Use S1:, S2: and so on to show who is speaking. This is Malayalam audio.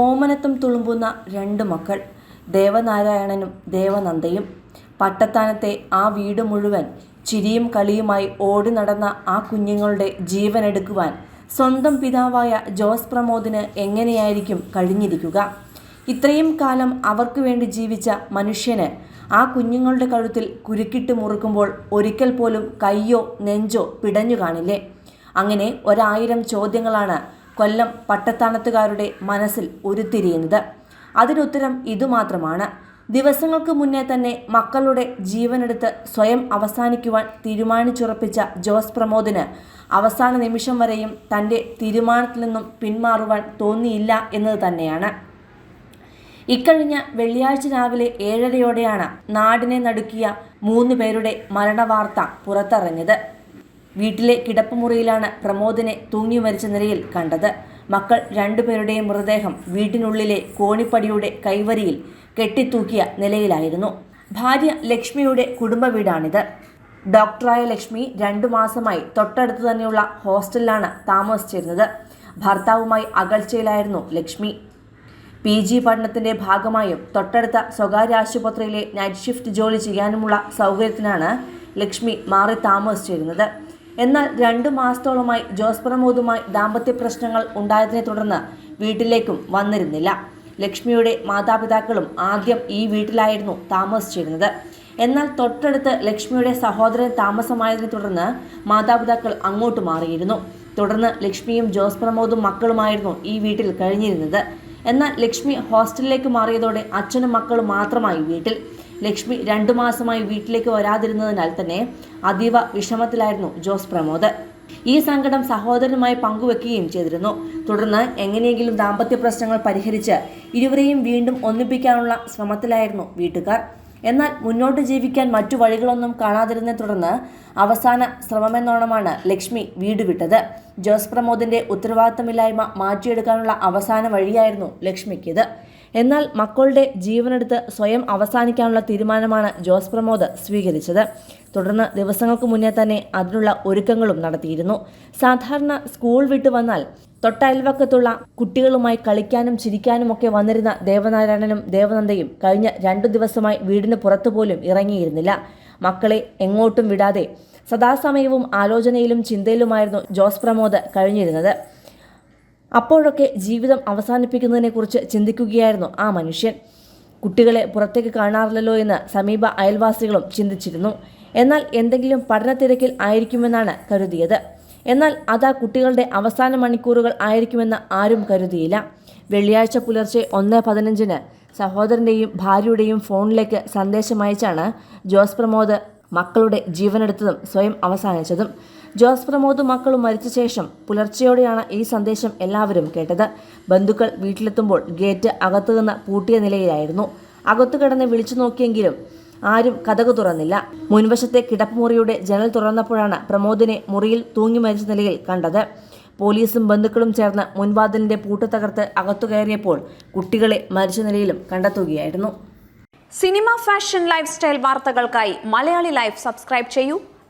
S1: ഓമനത്തും തുളുമ്പുന്ന രണ്ട് മക്കൾ ദേവനാരായണനും ദേവനന്ദയും. പട്ടത്താനത്തെ ആ വീട് മുഴുവൻ ചിരിയും കളിയുമായി ഓടി നടന്ന ആ കുഞ്ഞുങ്ങളുടെ ജീവനെടുക്കുവാൻ സ്വന്തം പിതാവായ ജോസ് പ്രമോദിന് എങ്ങനെയായിരിക്കും കഴിഞ്ഞിരിക്കുക? ഇത്രയും കാലം അവർക്ക് വേണ്ടി ജീവിച്ച മനുഷ്യന് ആ കുഞ്ഞുങ്ങളുടെ കഴുത്തിൽ കുരുക്കിട്ട് മുറുക്കുമ്പോൾ ഒരിക്കൽ പോലും കയ്യോ നെഞ്ചോ പിടഞ്ഞു കാണില്ലേ? അങ്ങനെ ഒരായിരം ചോദ്യങ്ങളാണ് കൊല്ലം പട്ടത്താനത്തുകാരുടെ മനസ്സിൽ ഉരുത്തിരിയുന്നത്. അതിനുത്തരം ഇതുമാത്രമാണ്. ദിവസങ്ങൾക്ക് മുന്നേ തന്നെ മക്കളുടെ ജീവനെടുത്ത് സ്വയം അവസാനിക്കുവാൻ തീരുമാനിച്ചുറപ്പിച്ച ജോസ് പ്രമോദിന് അവസാന നിമിഷം വരെയും തന്റെ തീരുമാനത്തിൽ നിന്നും പിന്മാറുവാൻ തോന്നിയില്ല എന്നത് തന്നെയാണ്. ഇക്കഴിഞ്ഞ വെള്ളിയാഴ്ച രാവിലെ ഏഴരയോടെയാണ് നാടിനെ നടുക്കിയ മൂന്ന് പേരുടെ മരണവാർത്ത പുറത്തറിഞ്ഞത് വീട്ടിലെ കിടപ്പുമുറിയിലാണ് പ്രമോദിനെ തൂങ്ങി മരിച്ച നിലയിൽ കണ്ടത്. മക്കൾ രണ്ടുപേരുടെയും മൃതദേഹം വീട്ടിനുള്ളിലെ കോണിപ്പടിയുടെ കൈവരിയിൽ കെട്ടിത്തൂക്കിയ നിലയിലായിരുന്നു. ഭാര്യ ലക്ഷ്മിയുടെ കുടുംബ വീടാണിത്. ഡോക്ടറായ ലക്ഷ്മി രണ്ടു മാസമായി തൊട്ടടുത്ത് തന്നെയുള്ള ഹോസ്റ്റലിലാണ് താമസിച്ചിരുന്നത്. ഭർത്താവുമായി അകൽച്ചയിലായിരുന്നു ലക്ഷ്മി. പി ജി പഠനത്തിന്റെ ഭാഗമായും തൊട്ടടുത്ത സ്വകാര്യ ആശുപത്രിയിലെ നൈറ്റ് ഷിഫ്റ്റ് ജോലി ചെയ്യാനുമുള്ള സൗകര്യത്തിനാണ് ലക്ഷ്മി മാറി താമസിച്ചിരുന്നത്. എന്നാൽ രണ്ടു മാസത്തോളമായി ജോസ് പ്രമോദുമായി ദാമ്പത്യ പ്രശ്നങ്ങൾ ഉണ്ടായതിനെ തുടർന്ന് വീട്ടിലേക്കും വന്നിരുന്നില്ല. ലക്ഷ്മിയുടെ മാതാപിതാക്കളും ആദ്യം ഈ വീട്ടിലായിരുന്നു താമസിച്ചിരുന്നത്. എന്നാൽ തൊട്ടടുത്ത് ലക്ഷ്മിയുടെ സഹോദരൻ താമസമായതിനെ തുടർന്ന് മാതാപിതാക്കൾ അങ്ങോട്ട് മാറിയിരുന്നു. തുടർന്ന് ലക്ഷ്മിയും ജോസ് പ്രമോദും മക്കളുമായിരുന്നു ഈ വീട്ടിൽ കഴിഞ്ഞിരുന്നത്. എന്നാൽ ലക്ഷ്മി ഹോസ്റ്റലിലേക്ക് മാറിയതോടെ അച്ഛനും മക്കളും മാത്രമായി വീട്ടിൽ. ലക്ഷ്മി രണ്ടു മാസമായി വീട്ടിലേക്ക് വരാതിരുന്നതിനാൽ തന്നെ അതീവ വിഷമത്തിലായിരുന്നു ജോസ് പ്രമോദ്. ഈ സങ്കടം സഹോദരനുമായി പങ്കുവെക്കുകയും ചെയ്തിരുന്നു. തുടർന്ന് എങ്ങനെയെങ്കിലും ദാമ്പത്യ പ്രശ്നങ്ങൾ പരിഹരിച്ച് ഇരുവരെയും വീണ്ടും ഒന്നിപ്പിക്കാനുള്ള ശ്രമത്തിലായിരുന്നു വീട്ടുകാർ. എന്നാൽ മുന്നോട്ട് ജീവിക്കാൻ മറ്റു വഴികളൊന്നും കാണാതിരുന്നതിനെ തുടർന്ന് അവസാന ശ്രമമെന്നോണമാണ് ലക്ഷ്മി വീട് വിട്ടത്. ജോസ് പ്രമോദിന്റെ ഉത്തരവാദിത്തമില്ലായ്മ മാറ്റിയെടുക്കാനുള്ള അവസാന വഴിയായിരുന്നു ലക്ഷ്മിക്കിത്. എന്നാൽ മക്കളുടെ ജീവനെടുത്ത് സ്വയം അവസാനിക്കാനുള്ള തീരുമാനമാണ് ജോസ് പ്രമോദ് സ്വീകരിച്ചത്. തുടർന്ന് ദിവസങ്ങൾക്ക് മുന്നേ തന്നെ അതിനുള്ള ഒരുക്കങ്ങളും നടത്തിയിരുന്നു. സാധാരണ സ്കൂൾ വിട്ടു വന്നാൽ തൊട്ടയൽവക്കത്തുള്ള കുട്ടികളുമായി കളിക്കാനും ചിരിക്കാനും ഒക്കെ വന്നിരുന്ന ദേവനാരായണനും ദേവനന്ദയും കഴിഞ്ഞ രണ്ടു ദിവസമായി വീടിന് പുറത്തുപോലും ഇറങ്ങിയിരുന്നില്ല. മക്കളെ എങ്ങോട്ടും വിടാതെ സദാസമയവും ആലോചനയിലും ചിന്തയിലുമായിരുന്നു ജോസ് പ്രമോദ് കഴിഞ്ഞിരുന്നത്. അപ്പോഴൊക്കെ ജീവിതം അവസാനിപ്പിക്കുന്നതിനെക്കുറിച്ച് ചിന്തിക്കുകയായിരുന്നു ആ മനുഷ്യൻ. കുട്ടികളെ പുറത്തേക്ക് കാണാറില്ലല്ലോ എന്ന് സമീപ അയൽവാസികളും ചിന്തിച്ചിരുന്നു. എന്നാൽ എന്തെങ്കിലും പഠനത്തിരക്കിൽ ആയിരിക്കുമെന്നാണ് കരുതിയത്. എന്നാൽ അതാ കുട്ടികളുടെ അവസാന മണിക്കൂറുകൾ ആയിരിക്കുമെന്ന് ആരും കരുതിയില്ല. വെള്ളിയാഴ്ച പുലർച്ചെ ഒന്ന് പതിനഞ്ചിന് സഹോദരന്റെയും ഭാര്യയുടെയും ഫോണിലേക്ക് സന്ദേശം അയച്ചാണ് ജോസ് പ്രമോദ് മക്കളുടെ ജീവനെടുത്തതും സ്വയം അവസാനിച്ചതും. ജോസ് പ്രമോദും മക്കളും മരിച്ച ശേഷം പുലർച്ചെയോടെയാണ് ഈ സന്ദേശം എല്ലാവരും കേട്ടത്. ബന്ധുക്കൾ വീട്ടിലെത്തുമ്പോൾ ഗേറ്റ് അകത്തുനിന്ന് പൂട്ടിയ നിലയിലായിരുന്നു. അകത്തു കിടന്ന് വിളിച്ചു നോക്കിയെങ്കിലും ആരും കഥകു തുറന്നില്ല. മുൻവശത്തെ കിടപ്പുമുറിയുടെ ജനൽ തുറന്നപ്പോഴാണ് പ്രമോദിനെ മുറിയിൽ തൂങ്ങി മരിച്ച നിലയിൽ കണ്ടത്. പോലീസും ബന്ധുക്കളും ചേർന്ന് മുൻവാതിലിന്റെ പൂട്ട് തകർത്ത് അകത്തു കയറിയപ്പോൾ കുട്ടികളെ മരിച്ച നിലയിലും കണ്ടെത്തുകയായിരുന്നു.
S2: സിനിമ ഫാഷൻ ലൈഫ് സ്റ്റൈൽ വാർത്തകൾക്കായി മലയാളി ലൈഫ് സബ്സ്ക്രൈബ് ചെയ്യൂ.